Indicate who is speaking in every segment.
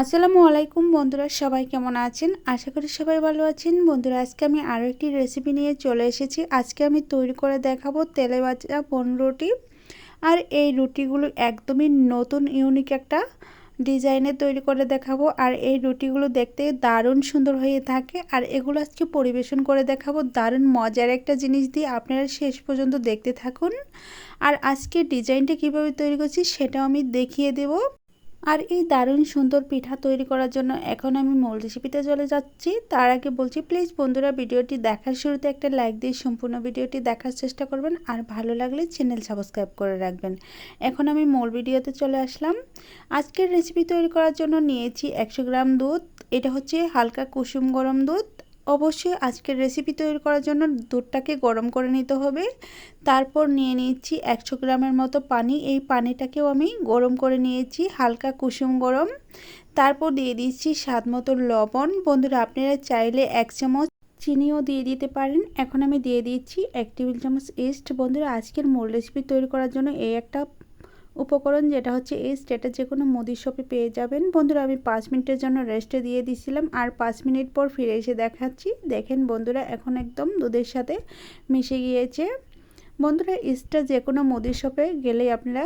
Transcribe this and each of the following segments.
Speaker 1: আসসালামু আলাইকুম বন্ধুরা, সবাই কেমন আছেন? আশা করি সবাই ভালো আছেন। বন্ধুরা, আজকে আমি আরও একটি রেসিপি নিয়ে চলে এসেছি। আজকে আমি তৈরি করে দেখাবো তেলে ভাজা বন রুটি। আর এই রুটিগুলো একদমই নতুন ইউনিক একটা ডিজাইনে তৈরি করে দেখাবো। আর এই রুটিগুলো দেখতে দারুণ সুন্দর হয়ে থাকে। আর এগুলো আজকে পরিবেশন করে দেখাবো। দারুণ মজার একটা জিনিস দিয়ে আপনারা শেষ পর্যন্ত দেখতে থাকুন। আর আজকে ডিজাইনটা কীভাবে তৈরি করছি সেটাও আমি দেখিয়ে দেবো। আর এই দারুণ সুন্দর পিঠা তৈরি করার জন্য এখন আমি মূল রেসিপিতে চলে যাচ্ছি। তার আগে বলছি প্লিজ বন্ধুরা ভিডিওটি দেখার শুরুতে একটা লাইক দিয়ে সম্পূর্ণ ভিডিওটি দেখার চেষ্টা করবেন। আর ভালো লাগলে চ্যানেল সাবস্ক্রাইব করে রাখবেন। এখন আমি মূল ভিডিওতে চলে আসলাম। আজকের রেসিপি তৈরি করার জন্য নিয়েছি একশো গ্রাম দুধ। এটা হচ্ছে হালকা কুসুম গরম দুধ। অবশ্যই আজকের রেসিপি তৈরি করার জন্য দুধটাকে গরম করে নিতে হবে। তারপর নিয়ে নিয়েছি একশো গ্রামের মতো পানি। এই পানিটাকেও আমি গরম করে নিয়েছি, হালকা কুসুম গরম। তারপর দিয়ে দিচ্ছি স্বাদ মতো লবণ। বন্ধুরা, আপনারা চাইলে এক চামচ চিনিও দিয়ে দিতে পারেন। এখন আমি দিয়ে দিচ্ছি এক টেবিল চামচ ইস্ট বন্ধুরা, আজকের মূল রেসিপি তৈরি করার জন্য এই একটা উপকরণ যেটা হচ্ছে এই এটা যে কোনো মুদির শপে পেয়ে যাবেন। বন্ধুরা, আমি পাঁচ মিনিটের জন্য রেস্টে দিয়ে দিছিলাম। আর পাঁচ মিনিট পর ফিরে এসে দেখাচ্ছি। দেখেন বন্ধুরা, এখন একদম দুধের সাথে মিশে গিয়েছে। বন্ধুরা ইস্টটা যে কোনো মুদির শপে গেলেই আপনারা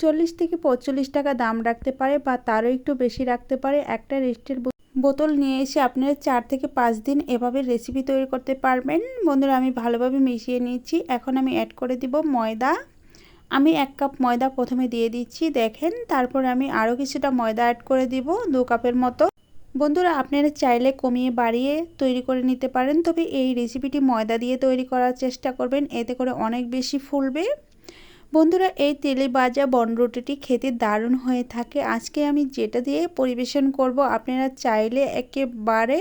Speaker 1: চল্লিশ থেকে পঁয়তাল্লিশ টাকা দাম রাখতে পারে বা তারও একটু বেশি রাখতে পারে। একটা রেস্টের বোতল নিয়ে এসে আপনারা চার থেকে পাঁচ দিন এভাবে রেসিপি তৈরি করতে পারবেন। বন্ধুরা, আমি ভালোভাবে মিশিয়ে নিচ্ছি এখন আমি অ্যাড করে দিব ময়দা। আমি এক কাপ ময়দা প্রথমে দিয়ে দিচ্ছি, দেখেন। তারপর আমি আরও কিছুটা ময়দা অ্যাড করে দিব, দু কাপের মতো। বন্ধুরা, আপনারা চাইলে কমিয়ে বাড়িয়ে তৈরি করে নিতে পারেন, তবে এই রেসিপিটি ময়দা দিয়ে তৈরি করার চেষ্টা করবেন, এতে করে অনেক বেশি ফুলবে। বন্ধুরা, এই তেলে বাজা বনরুটিটি খেতে দারুণ হয়ে থাকে। আজকে আমি যেটা দিয়ে পরিবেশন করব, আপনারা চাইলে একেবারে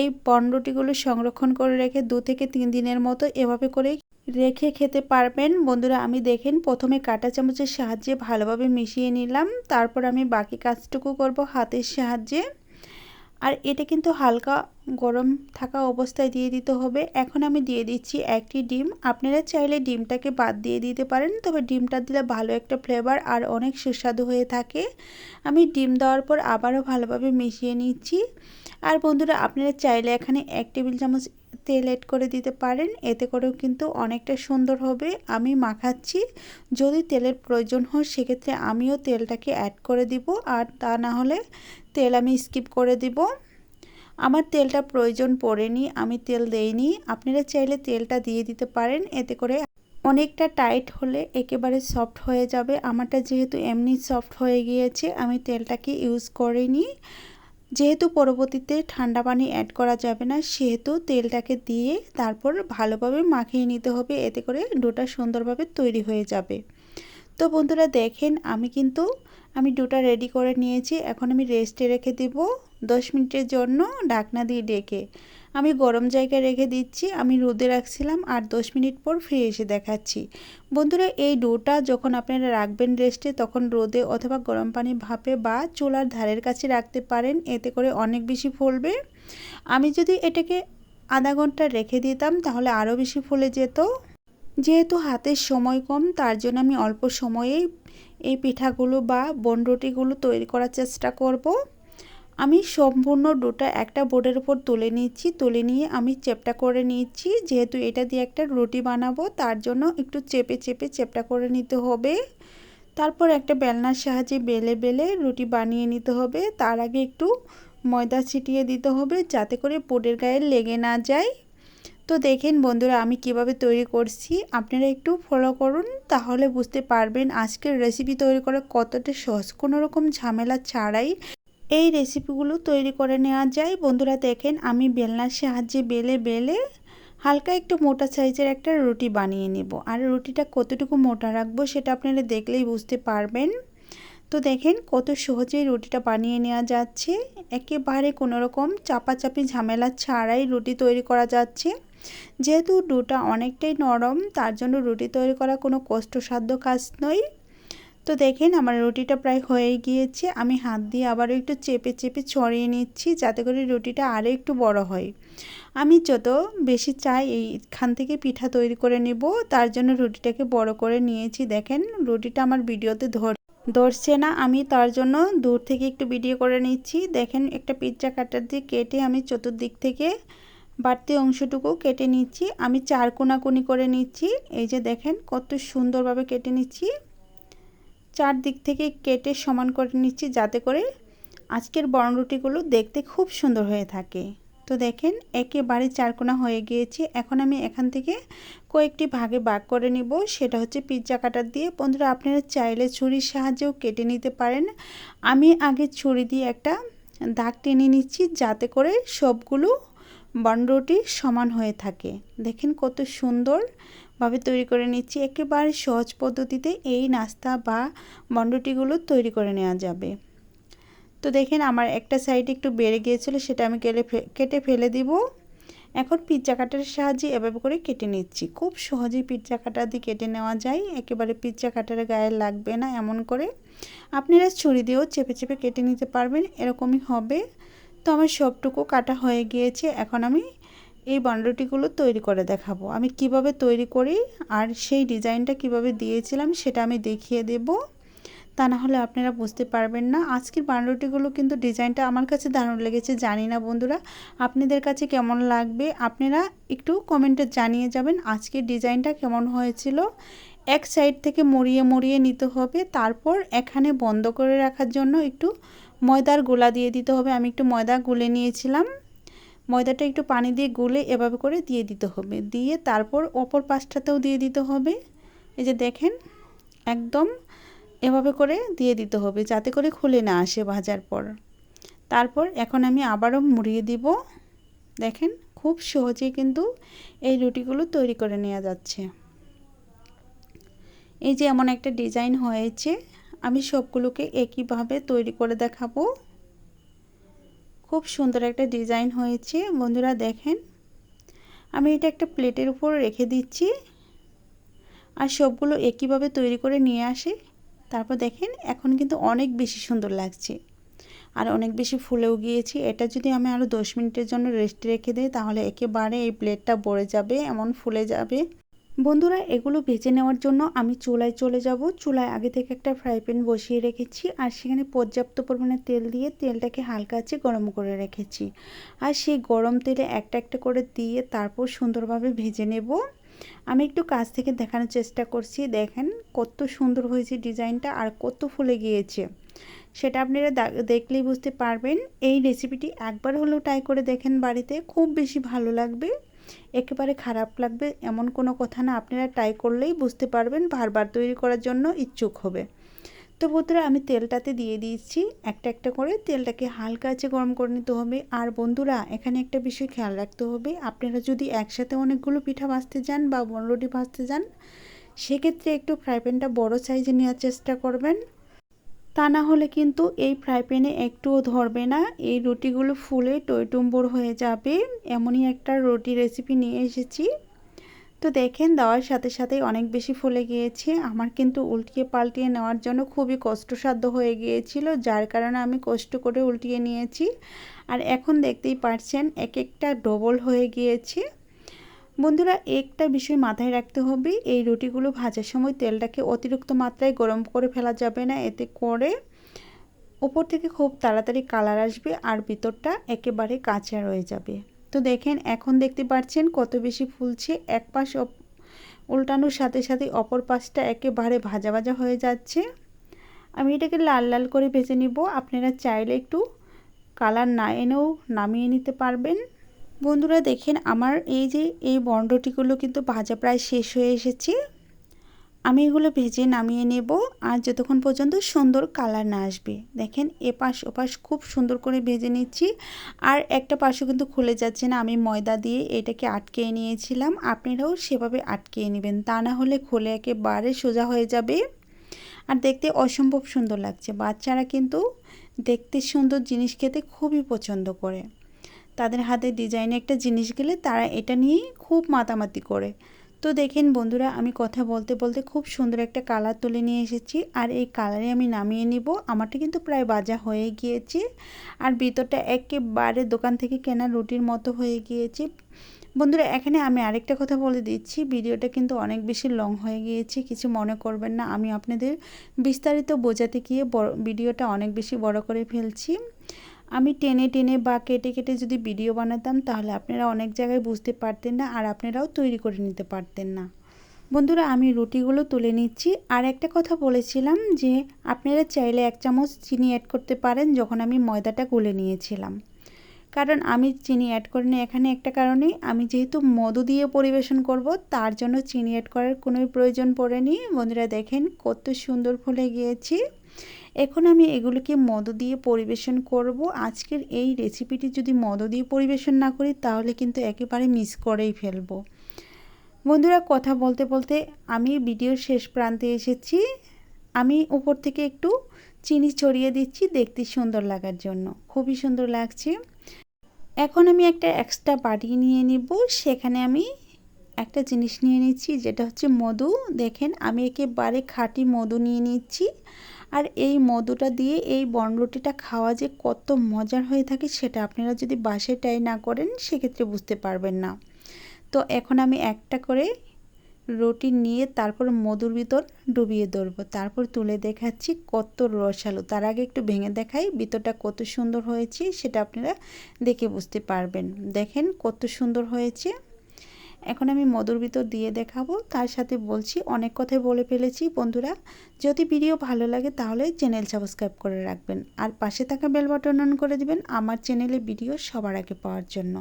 Speaker 1: এই বনরুটিগুলো সংরক্ষণ করে রেখে দু থেকে তিন দিনের মতো এভাবে করে রেখে খেতে পারবেন। বন্ধুরা, আমি দেখেন, প্রথমে কাটা চামচের সাহায্যে ভালোভাবে মিশিয়ে নিলাম। তারপর আমি বাকি কাজটুকু করব হাতের সাহায্যে। আর এটা কিন্তু হালকা গরম থাকা অবস্থায় দিয়ে দিতে হবে। এখন আমি দিয়ে দিচ্ছি একটি ডিম। আপনারা চাইলে ডিমটাকে বাদ দিয়ে দিতে পারেন, তবে ডিমটা দিলে ভালো একটা ফ্লেভার আর অনেক সুস্বাদু হয়ে থাকে। আমি ডিম দেওয়ার পর আবারও ভালোভাবে মিশিয়ে নিচ্ছি। আর বন্ধুরা, আপনারা চাইলে এখানে এক টেবিল চামচ তেল এড করে দিতে পারেন, এতে করেও কিন্তু অনেকটা সুন্দর হবে। আমি মাখাচ্ছি, যদি তেলের প্রয়োজন হয় সেক্ষেত্রে আমিও তেলটাকে অ্যাড করে দিব, আর তা না হলে তেল আমি স্কিপ করে দিব। আমার তেলটা প্রয়োজন পড়েনি, আমি তেল দেইনি। আপনারা চাইলে তেলটা দিয়ে দিতে পারেন, এতে করে অনেকটা টাইট হলে একেবারে সফট হয়ে যাবে। আমারটা যেহেতু এমনি সফট হয়ে গিয়েছে, আমি তেলটাকে ইউজ করিনি। যেহেতু পরবর্তীতে ঠান্ডা পানি অ্যাড করা যাবে না, সেহেতু তেলটাকে দিয়ে তারপর ভালোভাবে মাখিয়ে নিতে হবে, এতে করে ডোটা সুন্দরভাবে তৈরি হয়ে যাবে। তো বন্ধুরা দেখেন, আমি কিন্তু, আমি ডোটা রেডি করে নিয়েছি, এখন আমি রেস্টে রেখে দেব দশ মিনিটের জন্য ডাকনা দিয়ে ডেকে। আমি গরম জায়গায় রেখে দিচ্ছি, আমি রোদে রাখছিলাম আর দশ মিনিট পর ফিরে এসে দেখাচ্ছি। বন্ধুরা, এই ডোটা যখন আপনারা রাখবেন রেস্টে, তখন রোদে অথবা গরম পানি ভাপে বা চুলার ধারের কাছে রাখতে পারেন, এতে করে অনেক বেশি ফলবে। আমি যদি এটাকে আধা ঘণ্টা রেখে দিতাম, তাহলে আরও বেশি ফুলে যেত। যেহেতু হাতের সময় কম, তার জন্য আমি অল্প সময়েই এই পিঠাগুলো বা বনরুটিগুলো তৈরি করার চেষ্টা করব। আমি সম্পূর্ণ ডোটা একটা বোর্ডের উপর তুলে নিচ্ছি, তুলে নিয়ে আমি চেপটা করে নিচ্ছি। যেহেতু এটা দিয়ে একটা রুটি বানাবো, তার জন্য একটু চেপে চেপে চেপটা করে নিতে হবে। তারপর একটা বেলনার সাহায্যে বেলে বেলে রুটি বানিয়ে নিতে হবে। তার আগে একটু ময়দা ছিটিয়ে দিতে হবে যাতে করে বোর্ডের গায়ে লেগে না যায়। তো দেখেন বন্ধুরা, আমি কীভাবে তৈরি করছি। আপনারা একটু ফলো করুন, তাহলে বুঝতে পারবেন আজকের রেসিপি তৈরি করা কতটা সহজ। কোনো রকম ঝামেলা ছাড়াই এই রেসিপিগুলো তৈরি করে নেওয়া যায়। বন্ধুরা দেখেন, আমি বেলনার সাহায্যে বেলে বেলে হালকা একটু মোটা সাইজের একটা রুটি বানিয়ে নেব। আর রুটিটা কতটুকু মোটা রাখব সেটা আপনারা দেখলেই বুঝতে পারবেন। তো দেখেন, কত সহজেই রুটিটা বানিয়ে নেওয়া যাচ্ছে। একেবারে কোনো রকম চাপাচাপি ঝামেলা ছাড়াই রুটি তৈরি করা যাচ্ছে। যেহেতু ডোটা অনেকটাই নরম, তার জন্য রুটি তৈরি করা কোনো কষ্টসাধ্য কাজ নয়। তো দেখেন আমার রুটিটা প্রায় হয়ে গিয়েছে। আমি হাত দিয়ে আবারও একটু চেপে চেপে ছড়িয়ে নিচ্ছি যাতে করে রুটিটা আরও একটু বড় হয়। আমি যত বেশি চাই এইখান থেকে পিঠা তৈরি করে নেব, তার জন্য রুটিটাকে বড় করে নিয়েছি। দেখেন রুটিটা আমার ভিডিওতে ধর, ধরছে না, আমি তার জন্য দূর থেকে একটু ভিডিও করে নিচ্ছি। দেখেন একটা পিৎজা কাটার দিয়ে কেটে আমি চতুর্দিক থেকে বাড়তি অংশটুকু কেটে নিচ্ছি। আমি চার কোনাকুনি করে নিচ্ছি। এই যে দেখেন কত সুন্দরভাবে কেটে নিচ্ছি। চার দিক থেকে কেটে সমান করে নিচ্ছি যাতে করে আজকের বনরুটিগুলো দেখতে খুব সুন্দর হয়ে থাকে। তো দেখেন, একেবারে চারকোনা হয়ে গিয়েছে। এখন আমি এখান থেকে কয়েকটি ভাগে ভাগ করে নিব। সেটা হচ্ছে পিৎজা কাটার দিয়ে। বন্ধুরা, আপনারা চাইলে ছুরির সাহায্যেও কেটে নিতে পারেন। আমি আগে ছুরি দিয়ে একটা দাগ টেনে নিচ্ছি যাতে করে সবগুলো বনরুটি সমান হয়ে থাকে। দেখেন কত সুন্দরভাবে তৈরি করে নিচ্ছি। একেবারে সহজ পদ্ধতিতে এই নাস্তা বা বনরুটিগুলো তৈরি করে নেওয়া যাবে। তো দেখেন আমার একটা সাইড একটু বেড়ে গিয়েছিল, সেটা আমি কেটে কেটে ফেলে দিব। এখন পিৎজা কাটার সাহায্যে এভাবে করে কেটে নিচ্ছি। খুব সহজেই পিৎজা কাটার দিয়ে কেটে নেওয়া যায়। একেবারে পিৎজা কাটার গায়ে লাগবে না এমন করে। আপনারা ছুরি দিয়েও চেপে চেপে কেটে নিতে পারবেন, এরকমই হবে। তো আমার সবটুকু কাটা হয়ে গিয়েছে। এখন আমি এই বান্ডুটিগুলো তৈরি করে দেখাবো। আমি কীভাবে তৈরি করি আর সেই ডিজাইনটা কীভাবে দিয়েছিলাম সেটা আমি দেখিয়ে দেবো। তা না হলে আপনারা বুঝতে পারবেন না। আজকের বানরুটিগুলো কিন্তু ডিজাইনটা আমার কাছে দারুণ লেগেছে, জানি না বন্ধুরা আপনাদের কাছে কেমন লাগবে? আপনারা একটু কমেন্টে জানিয়ে যাবেন আজকের ডিজাইনটা কেমন হয়েছিল। এক সাইড থেকে মরিয়ে মরিয়ে নিতে হবে, তারপর এখানে বন্ধ করে রাখার জন্য একটু ময়দার গোলা দিয়ে দিতে হবে। আমি একটু ময়দা গুলে নিয়েছিলাম। ময়দাটা একটু পানি দিয়ে গুলে এভাবে করে দিয়ে দিতে হবে। দিয়ে তারপর অপর পাশটাতেও দিয়ে দিতে হবে। এই যে দেখেন, একদম এভাবে করে দিয়ে দিতে হবে যাতে করে খুলে না আসে ভাজার পর। তারপর এখন আমি আবারও মুড়িয়ে দিব। দেখেন, খুব সহজেই কিন্তু এই রুটিগুলো তৈরি করে নেওয়া যাচ্ছে। এই যে এমন একটা ডিজাইন হয়েছে, আমি সবগুলোকে একইভাবে তৈরি করে দেখাবো। খুব সুন্দর একটা ডিজাইন হয়েছে। বন্ধুরা দেখেন, আমি এটা একটা প্লেটের উপর রেখে দিচ্ছি। আর সবগুলো একইভাবে তৈরি করে নিয়ে আসি। তারপর দেখেন, এখন কিন্তু অনেক বেশি সুন্দর লাগছে। আর অনেক বেশি ফুলেও গিয়েছি। এটা যদি আমি আরও দশ মিনিটের জন্য রেস্ট রেখে দিই, তাহলে একেবারে এই প্লেটটা ভরে যাবে, এমন ফুলে যাবে। বন্ধুরা, এগুলো ভেজে নেওয়ার জন্য আমি চুলায় চলে যাব। চুলায় আগে থেকে একটা ফ্রাই প্যান বসিয়ে রেখেছি আর সেখানে পর্যাপ্ত পরিমাণে তেল দিয়ে তেলটাকে হালকা আছে গরম করে রেখেছি। আর সেই গরম তেলে একটা একটা করে দিয়ে তারপর সুন্দরভাবে ভেজে নেব। আমি একটু কাছ থেকে দেখানোর চেষ্টা করছি। দেখেন কত সুন্দর হয়েছে ডিজাইনটা আর কত ফুলে গিয়েছে। সেটা আপনারা দেখলেই বুঝতে পারবেন। এই রেসিপিটি একবার হলেও ট্রাই করে দেখেন বাড়িতে। খুব বেশি ভালো লাগবে। একেবারে খারাপ লাগবে, এমন কোনো কথা না, আপনারা ট্রাই করলেই বুঝতে পারবেন, বারবার তৈরি করার জন্য ইচ্ছুক হবে। তো বন্ধুরা, আমি তেলটাতে দিয়ে দিয়েছি, একটা একটা করে তেলটাকে হালকা আছে গরম করে নিতে হবে। আর বন্ধুরা, এখানে একটা বিষয় খেয়াল রাখতে হবে, আপনারা যদি একসাথে অনেকগুলো পিঠা ভাজতে যান বা বনরুটি ভাজতে যান, সেক্ষেত্রে একটু ফ্রাই প্যানটা বড়ো সাইজে নেওয়ার চেষ্টা করবেন। তা না হলে কিন্তু এই ফ্রাই প্যানে একটুও ধরবে না। এই রুটিগুলো ফুলে টইটুম্বর হয়ে যাবে। এমনই একটা রুটি রেসিপি নিয়ে এসেছি। তো দেখেন, দেওয়ার সাথে সাথে অনেক বেশি ফুলে গিয়েছে। আমার কিন্তু উল্টিয়ে পাল্টিয়ে নেওয়ার জন্য খুবই কষ্টসাধ্য হয়ে গিয়েছিল, যার কারণে আমি কষ্ট করে উল্টিয়ে নিয়েছি। আর এখন দেখতেই পারছেন এক একটা ডবল হয়ে গিয়েছে। বন্ধুরা, একটা বিষয় মাথায় রাখতে হবে, এই রুটিগুলো ভাজার সময় তেলটাকে অতিরিক্ত মাত্রায় গরম করে ফেলা যাবে না। এতে করে ওপর থেকে খুব তাড়াতাড়ি কালার আসবে আর ভিতরটা একেবারে কাঁচা রয়ে যাবে। তো দেখেন, এখন দেখতে পাচ্ছেন কত বেশি ফুলছে। এক পাশ উল্টানোর সাথে সাথে অপর পাশটা একেবারে ভাজা ভাজা হয়ে যাচ্ছে। আমি এটাকে লাল লাল করে ভেজে নিব। আপনারা চাইলে একটু কালার না এনেও নামিয়ে নিতে পারবেন। বন্ধুরা দেখেন আমার এই যে এই বন্ডটিগুলো কিন্তু ভাজা প্রায় শেষ হয়ে এসেছে। আমি এগুলো ভেজে নামিয়ে নেব আর যতক্ষণ পর্যন্ত সুন্দর কালার না আসবে। দেখেন এপাশ ওপাশ খুব সুন্দর করে ভেজে নিচ্ছি। আর একটা পাশও কিন্তু খুলে যাচ্ছে না, আমি ময়দা দিয়ে এটাকে আটকে নিয়েছিলাম। আপনারাও সেভাবে আটকে নেবেন, তা না হলে খুলে একেবারে সোজা হয়ে যাবে। আর দেখতে অসম্ভব সুন্দর লাগছে, বাচ্চারা কিন্তু দেখতে সুন্দর জিনিস খেতে খুবই পছন্দ করে। তাদের হাতে ডিজাইনে একটা জিনিস গেলে তারা এটা নিয়েই খুব মাতামাতি করে। তো দেখেন বন্ধুরা, আমি কথা বলতে বলতে খুব সুন্দর একটা কালার তুলে নিয়ে এসেছি। আর এই কালারে আমি নামিয়ে নিব। আমারটা কিন্তু প্রায় বাজা হয়ে গিয়েছে। আর ভিতরটা একেবারে দোকান থেকে কেনা রুটির মতো হয়ে গিয়েছে। বন্ধুরা, এখানে আমি আরেকটা কথা বলে দিচ্ছি। ভিডিওটা কিন্তু অনেক বেশি লং হয়ে গিয়েছে। কিছু মনে করবেন না। আমি আপনাদের বিস্তারিত বোঝাতে গিয়ে ভিডিওটা অনেক বেশি বড় করে ফেলছি। আমি টেনে টেনে বা কেটে কেটে যদি ভিডিও বানাতাম, তাহলে আপনারা অনেক জায়গায় বুঝতে পারতেন না আর আপনারাও তৈরি করে নিতে পারতেন না। বন্ধুরা, আমি রুটিগুলো তুলে নিচ্ছি। আর একটা কথা বলেছিলাম যে, আপনারা চাইলে এক চামচ চিনি অ্যাড করতে পারেন যখন আমি ময়দাটা গুলে নিয়েছিলাম। কারণ আমি চিনি অ্যাড করিনি এখানে একটা কারণে আমি যেহেতু মধু দিয়ে পরিবেশন করব, তার জন্য চিনি অ্যাড করার কোনো প্রয়োজন পড়েনি। বন্ধুরা, দেখেন কত সুন্দর ফুলে গিয়েছি। এখন আমি এগুলোকে মধু দিয়ে পরিবেশন করব। আজকের এই রেসিপিটি যদি মধু দিয়ে পরিবেশন না করি, তাহলে কিন্তু একেবারে মিস করেই ফেলব। বন্ধুরা, কথা বলতে বলতে আমি ভিডিওর শেষ প্রান্তে এসেছি। আমি উপর থেকে একটু চিনি ছড়িয়ে দিচ্ছি দেখতে সুন্দর লাগার জন্য। খুবই সুন্দর লাগছে। এখন আমি একটা এক্সট্রা বাটি নিয়ে নিব। সেখানে আমি একটা জিনিস নিয়ে নিচ্ছি, যেটা হচ্ছে মধু। দেখেন, আমি একেবারে খাঁটি মধু নিয়ে নিচ্ছি। আর এই মধুটা দিয়ে এই বনরুটিটা খাওয়া যে কত মজার হয়ে থাকে সেটা আপনারা যদি বাসে ট্রাই না করেন, সেক্ষেত্রে বুঝতে পারবেন না। তো এখন আমি একটা করে রুটি নিয়ে তারপর মধুর ভিতর ডুবিয়ে ধরবো। তারপর তুলে দেখাচ্ছি কত রসালো। তার আগে একটু ভেঙে দেখাই ভিতরটা কত সুন্দর হয়েছে, সেটা আপনারা দেখে বুঝতে পারবেন। দেখেন কত সুন্দর হয়েছে। এখন আমি মধুর ভিতর দিয়ে দেখাবো। তার সাথে বলছি, অনেক কথাই বলে ফেলেছি, বন্ধুরা। যদি ভিডিও ভালো লাগে তাহলে চ্যানেল সাবস্ক্রাইব করে রাখবেন। আর পাশে থাকা বেল বাটন অন করে দিবেন আমার চ্যানেলে ভিডিও সবার আগে পাওয়ার জন্য।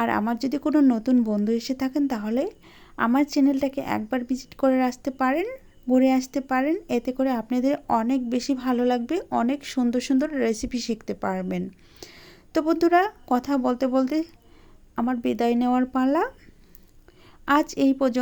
Speaker 1: আর আমার যদি কোনো নতুন বন্ধু এসে থাকেন তাহলে আমার চ্যানেলটাকে একবার ভিজিট করে আসতে পারেন, ঘুরে আসতে পারেন। এতে করে আপনাদের অনেক বেশি ভালো লাগবে, অনেক সুন্দর সুন্দর রেসিপি শিখতে পারবেন। তো বন্ধুরা, কথা বলতে বলতে আমার বিদায় নেওয়ার পালা। আজ এই পর্যন্ত।